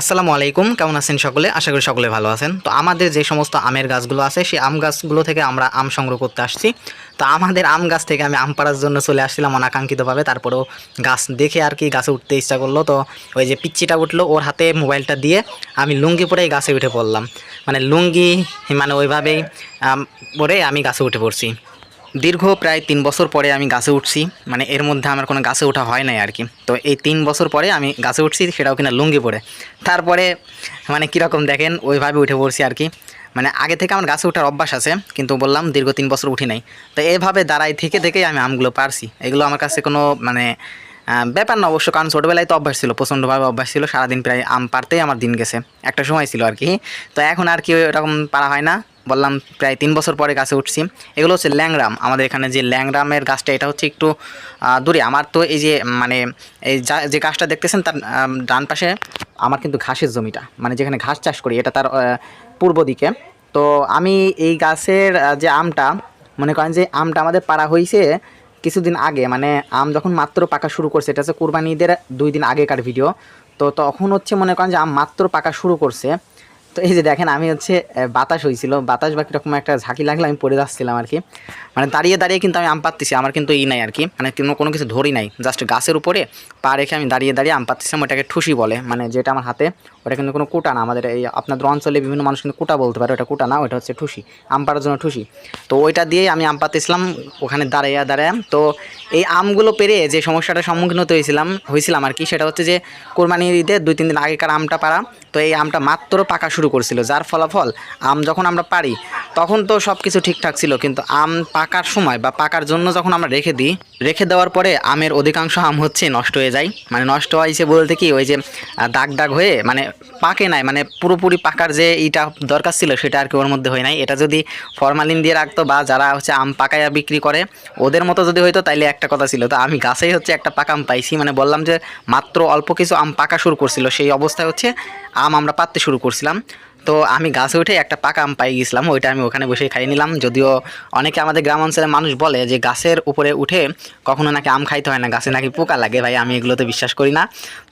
আসসালামু আলাইকুম, কেমন আছেন সকলে? আশা করি সকলে ভালো আছেন। তো আমাদের যে সমস্ত আমের গাছগুলো আছে, সেই আম গাছগুলো থেকে আমরা আম সংগ্রহ করতে আসছি। তো আমাদের আম গাছ থেকে আমি আম পাড়ার জন্য চলে আসছিলাম অনাকাঙ্ক্ষিতভাবে, তারপরেও গাছ দেখে আর কি গাছে উঠতে ইচ্ছা করল। তো ওই যে পিচ্চিটা উঠল ওর হাতে মোবাইলটা দিয়ে আমি লুঙ্গি পরেই গাছে উঠে পড়লাম। মানে লুঙ্গি মানে ওইভাবেই পরে আমি গাছে উঠে পড়ছি। দীর্ঘ প্রায় তিন বছর পরে আমি গাছে উঠছি মানে এর মধ্যে আমার কোনো গাছে ওঠা হয় নাই আর কি তো এই তিন বছর পরে আমি গাছে উঠছি, সেটাও কিনা লুঙ্গি পরে। তারপরে মানে কীরকম দেখেন, ওইভাবে উঠে পড়ছি আর কি মানে আগে থেকে আমার গাছে ওঠার অভ্যাস আছে, কিন্তু বললাম দীর্ঘ তিন বছর উঠি নাই। তো এভাবে দাঁড়াই থেকে, থেকেই আমি আমগুলো পারছি। এগুলো আমার কাছে কোনো মানে ব্যাপার না অবশ্য, কারণ ছোটোবেলায় তো অভ্যাস ছিল, প্রচণ্ডভাবে অভ্যাস ছিল, সারাদিন প্রায় আম পারতেই আমার দিন গেছে। একটা সময় ছিল আর কি তো এখন আর কি ওরকম পারা হয় না। বললাম, প্রায় তিন বছর পরে গাছে উঠছি। এগুলো হচ্ছে ল্যাংরাম আমাদের এখানে যে ল্যাংরামের গাছটা, এটা হচ্ছে একটু দূরে। আমার তো এই যে মানে এই যা গাছটা দেখতেছেন, তার ডান পাশে, আমার কিন্তু ঘাসের জমিটা। মানে যেখানে ঘাস চাষ করি, এটা তার পূর্ব দিকে। তো আমি এই গাছের যে আমটা, মনে করেন যে আমটা আমাদের পাড়া হয়েছে কিছুদিন আগে মানে আম যখন মাত্র পাকা শুরু করছে, এটা হচ্ছে কোরবানি ঈদের দুই দিন আগেকার ভিডিও তো তখন হচ্ছে মনে করেন যে আম মাত্র পাকা শুরু করছে। তো এই যে দেখেন, আমি হচ্ছে বাতাস হয়েছিল বাতাস বা কীরকম একটা ঝাঁকি লাগলে আমি পড়ে যাচ্ছিলাম আর কি। মানে দাঁড়িয়ে দাঁড়িয়ে কিন্তু আমি আম পাততেছি আমার কিন্তু ই নাই আর কি। মানে কোনো কোনো কিছু ধরি নাই জাস্ট গাছের উপরে পা রেখে আমি দাঁড়িয়ে দাঁড়িয়ে আম পাততেছিলাম ওটাকে ঠুসি বলে মানে যেটা আমার হাতে, ওটা কিন্তু কোনো কুটা না। আমাদের এই আপনাদের অঞ্চলে বিভিন্ন মানুষ কিন্তু কুটা বলতে পারে, ওটা কুটা না, ওটা হচ্ছে ঠুসি, আম পাড়ার জন্য ঠুসি। তো ওইটা দিয়েই আমি আম পাততেছিলাম ওখানে দাঁড়াইয়া দাঁড়ায় তো এই আমগুলো পেরে যে সমস্যাটার সম্মুখীন হতে হয়েছিলাম হয়েছিলাম আর কি, সেটা হচ্ছে যে কোরবানির ঈদের দুই, তিন দিন আগেকার আমটা পাড়া। তো এই আমটা মাত্র পাকা শুরু করছিল, যার ফলাফল আম যখন আমরা পারি, তখন তো সব কিছু ঠিকঠাক ছিল, কিন্তু আম পাকার সময় বা পাকার জন্য যখন আমরা রেখে দিই রেখে দেওয়ার পরে আমের অধিকাংশ আম হচ্ছে নষ্ট হয়ে যায়। মানে নষ্ট হয়েছে বলতে কি, ওই যে দাগ দাগ হয়ে মানে পাকে নাই মানে পুরোপুরি পাকার যে এটা দরকার ছিল সেটা আর কি ওর মধ্যে হয় নাই। এটা যদি ফরমালিন দিয়ে রাখতো বা যারা হচ্ছে আম পাকাইয়া বিক্রি করে, ওদের মতো যদি হইতো তাইলে একটা কথা ছিল। তো আমি গাছেই হচ্ছে একটা পাকা আম পাইছি মানে বললাম যে মাত্র অল্প কিছু আম পাকা শুরু করছিল, সেই অবস্থায় হচ্ছে আম আমরা পাততে শুরু করছিলাম। তো আমি গাছে উঠে একটা পাকা আম পাই গেছিলাম ওইটা আমি ওখানে বসে খাইয়ে নিলাম। যদিও অনেকে আমাদের গ্রাম অঞ্চলের মানুষ বলে যে গাছের উপরে উঠে কখনো নাকি আম খাইতে হয় না, গাছে নাকি পোকা লাগে ভাই, আমি এগুলোতে বিশ্বাস করি না।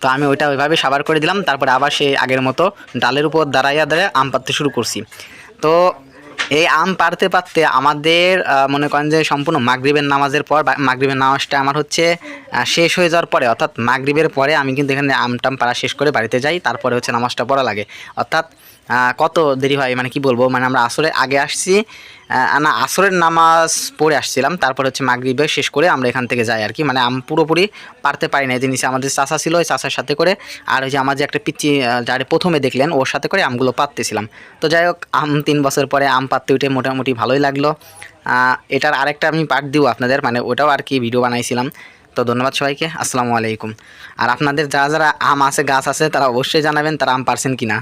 তো আমি ওইটা ওইভাবে সাবার করে দিলাম, তারপরে আবার সে আগের মতো ডালের উপর দাঁড়াইয়া দাঁড়ায় আম পাততে শুরু করছি। তো এই আম পারতে পারতে আমাদের মনে করেন যে সম্পূর্ণ মাগরীবের নামাজের পর মাগরীবের নামাজটা আমার হচ্ছে শেষ হয়ে যাওয়ার পরে, অর্থাৎ মাগরীবের পরে আমি কিন্তু এখানে আম টাম পাড়া শেষ করে বাড়িতে যাই, তারপরে হচ্ছে নামাজটা পড়া লাগে। অর্থাৎ কত দেরি হয় মানে কি বলব মানে আমরা আসলে আগে আসছি না আসরের নামাজ পড়ে আসছিলাম তারপর হচ্ছে মাগরিবে শেষ করে আমরা এখান থেকে যাই আর কি। মানে আম পুরোপুরি পারতে পারি না জিনিস আমাদের চাষা ছিল ওই চাষার সাথে করে। আর ওই যে আমার যে একটা আহ, যারে প্রথমে দেখলেন ওর সাথে করে আমগুলো পাততেছিলাম। তো যাই হোক আম তিন বছর পরে আম পাততে উঠে মোটামুটি ভালোই লাগল। এটার আরেকটা আমি পার্ট দিব আপনাদের মানে ওটাও আর কি ভিডিও বানাইছিলাম। তো ধন্যবাদ সবাইকে আসসালামু আলাইকুম। আর আপনাদের যারা যারা আম আছে গাছ আছে তারা অবশ্যই জানাবেন তারা আম পারছেন কিনা।